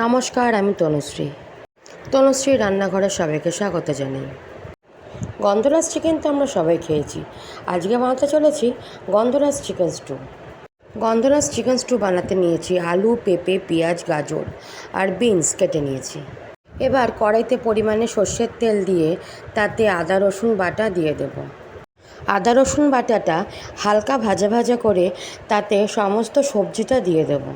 নমস্কার, আমি তনুশ্রী। তনুশ্রী রান্নাঘরে সবাইকে স্বাগত জানাই। গন্ধরাজ চিকেন তো আমরা সবাই খেয়েছি। আজকে বানাতে চলেছি Gondhoraj chicken stew Gondhoraj chicken stew বানাতে নিয়েছি আলু, পেঁপে, পেঁয়াজ, গাজর আর বিনস কেটে নিয়েছি। এবার কড়াইতে পরিমাণে সর্ষের তেল দিয়ে তাতে আদা, রসুন বাটা দিয়ে দেব। আদা, রসুন বাটাটা হালকা ভাজা ভাজা করে তাতে সমস্ত সবজিটা দিয়ে দেবো।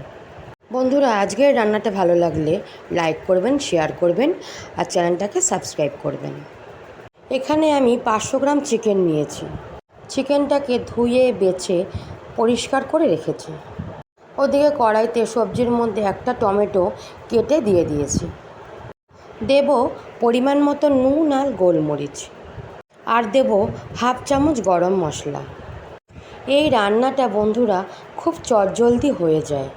বন্ধুরা, আজকের রান্নাটা ভালো লাগলে লাইক করবেন শেয়ার করবেন আর চ্যানেলটাকে সাবস্ক্রাইব করবেন। এখানে আমি পাঁচশো গ্রাম চিকেন নিয়েছি। চিকেনটাকে ধুয়ে, বেছে, পরিষ্কার করে রেখেছি। ওদিকে কড়াইতে সবজির মধ্যে একটা টমেটো কেটে দিয়ে দিয়েছি। দেব পরিমাণ মতো নুন আর গোলমরিচ আর দেব হাফ চামচ গরম মশলা। এই রান্নাটা বন্ধুরা খুব চটজলদি হয়ে যায়।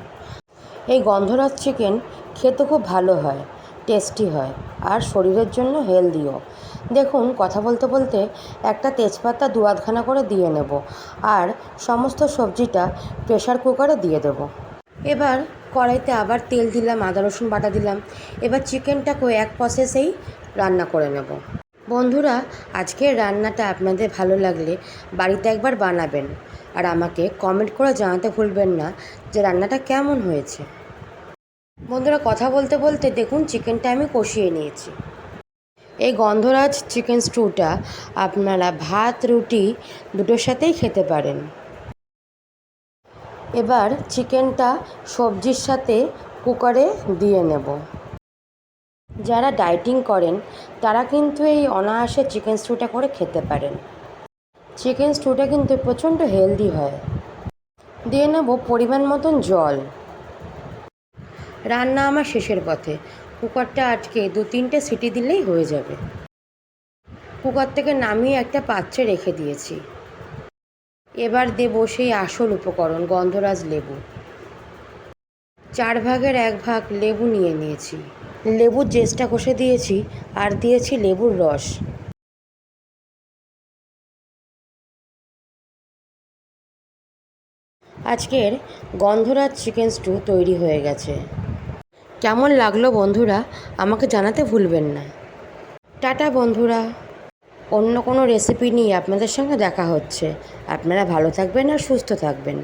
এই গন্ধরাজ চিকেন খেতে খুব ভালো হয় টেস্টি হয় আর শরীরের জন্য হেলদিও দেখুন, কথা বলতে বলতে একটা তেজপাতা দু আধখানা করে দিয়ে নেব আর সমস্ত সবজিটা প্রেশার কুকারে দিয়ে দেব। এবার কড়াইতে আবার তেল দিলাম, আদা, রসুন বাটা দিলাম। এবার চিকেনটাকে এক প্রসেসেই রান্না করে নেব। বন্ধুরা, আজকের রান্নাটা আপনাদের ভালো লাগলে বাড়িতে একবার বানাবেন। আর আমাকে কমেন্ট করে জানাতে ভুলবেন না যে রান্নাটা কেমন হয়েছে। বন্ধুরা, কথা বলতে বলতে দেখুন চিকেনটা আমি কষিয়ে নিয়েছি। এই গন্ধরাজ চিকেন স্টুটা আপনারা ভাত, রুটি দুটোর সাথেই খেতে পারেন। এবার চিকেনটা সবজির সাথে কুকারে দিয়ে নেব। যারা ডায়েটিং করেন, তারা কিন্তু এই অনায়াসে চিকেন স্টুটা করে খেতে পারেন। চিকেন স্টুটা কিন্তু প্রচণ্ড হেলদি হয়। দিয়ে নেব পরিমাণ মতন জল। রান্না আমার শেষের পথে। কুকারটা আটকে দু তিনটে সিটি দিলেই হয়ে যাবে। কুকার থেকে নামিয়ে একটা পাত্রে রেখে দিয়েছি। এবার দেব সেই আসল উপকরণ, গন্ধরাজ লেবু। চার ভাগের এক ভাগ লেবু নিয়ে নিয়েছি। লেবুর জেসটা কষে দিয়েছি আর দিয়েছি লেবুর রস। আজকের গন্ধরাজ চিকেন স্টু তৈরি হয়ে গেছে। কেমন লাগল বন্ধুরা আমাকে জানাতে ভুলবেন না। টাটা বন্ধুরা। অন্য কোনো রেসিপি নিয়ে আপনাদের সঙ্গে দেখা হচ্ছে। আপনারা ভালো থাকবেন আর সুস্থ থাকবেন।